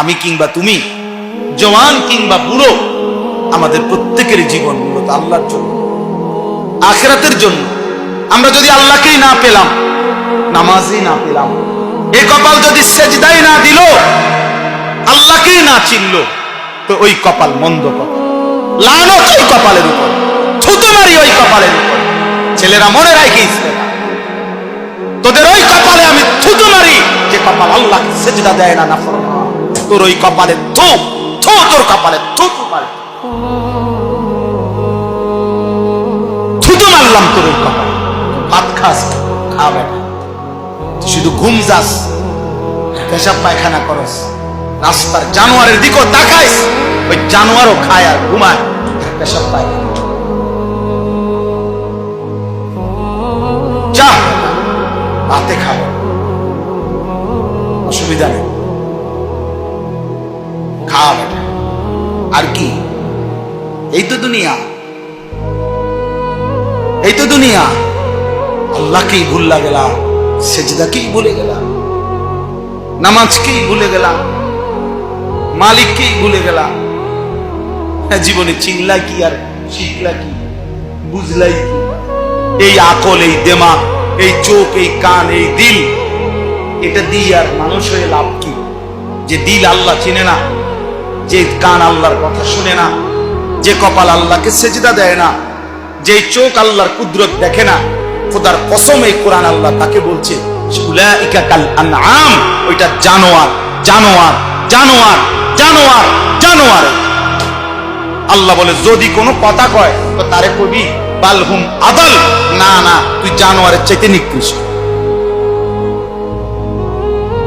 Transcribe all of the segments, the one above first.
আমি কিংবা তুমি, জওয়ান কিংবা বুড়ো, আমাদের প্রত্যেকের জীবন মূলত আল্লাহর জন্য। আখেরাতের জন্য। আমরা যদি আল্লাহকেই না পেলাম, নামাজই না পেলাম, এ কপাল যদি সেজদাই না দিল, আল্লাহকেই না চিনল, তো ওই কপাল মন্দ কপাল। লানত ওই কপালের উপর, থুতু মারি ওই কপালের উপর। ছেলেরা মনে রাখিস তোদের ওই কপালে আমি থুতু মারি, যে কপাল আল্লাহ সেজদা দেয় না না তোর ওই কপালে থু থু তোর কপালে থুতু মারি থুতু মারলাম তোর ওই কপালে। ভাত খাস, খা বেটা। শুধু ঘুম যাস, পেশাব পায়খানা করস, রাস্তার জানোয়ারের দিকেও তাকাইস, ওই জানোয়ারও খায় আর ঘুমায়, পেশাব পায়খানা। যা রাতে খাব অসুবিধা নেই। আর কি? এই তো দুনিয়া। এই তো দুনিয়া। আল্লাহকেই ভুললা গেলাম সেজদাকেই ভুলে গেলাম নামাজকেই ভুলে গেলাম মালিককেই ভুলে গেলাম। হ্যাঁ, জীবনে চিনলা কি আর শিখলা কি বুঝলাই কি? এই আকল এই দেমা এই চোখ এই কান এই দিল এটা দিয়ে আর মানুষ হয়ে লাভ কি? যে দিল আল্লাহ চিনে না যে কান আল্লাহর কথা শুনে না, যে কপাল আল্লাহকে সেজদা দেয় না, যে চোখ আল্লাহর কুদরত দেখে না, খোদার কসম এই কোরআন আল্লাহ তাকে বলছে ওইটা জানোয়ার জানোয়ার জানোয়ার জানোয়ার জানোয়ার। আল্লাহ বলে, যদি কোনো কথা কয়, তো তারে কবি বালহুম আদল। না না, তুই জানোয়ারের চাইতে নিকৃষ্ট।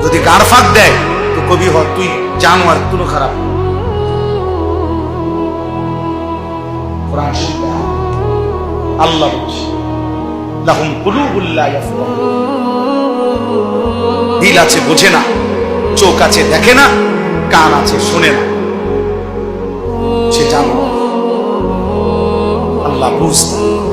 যদি গার ফাঁক দেয়, তো কবি হ, তুই জানোয়ার, তুলো খারাপ। আল্লাহ বলছে, লাহুম কুলুবুল লা দিল আছে বোঝে না, চোখ আছে দেখে না, কান আছে শুনে না। সে জানো, আল্লাহ বুঝতে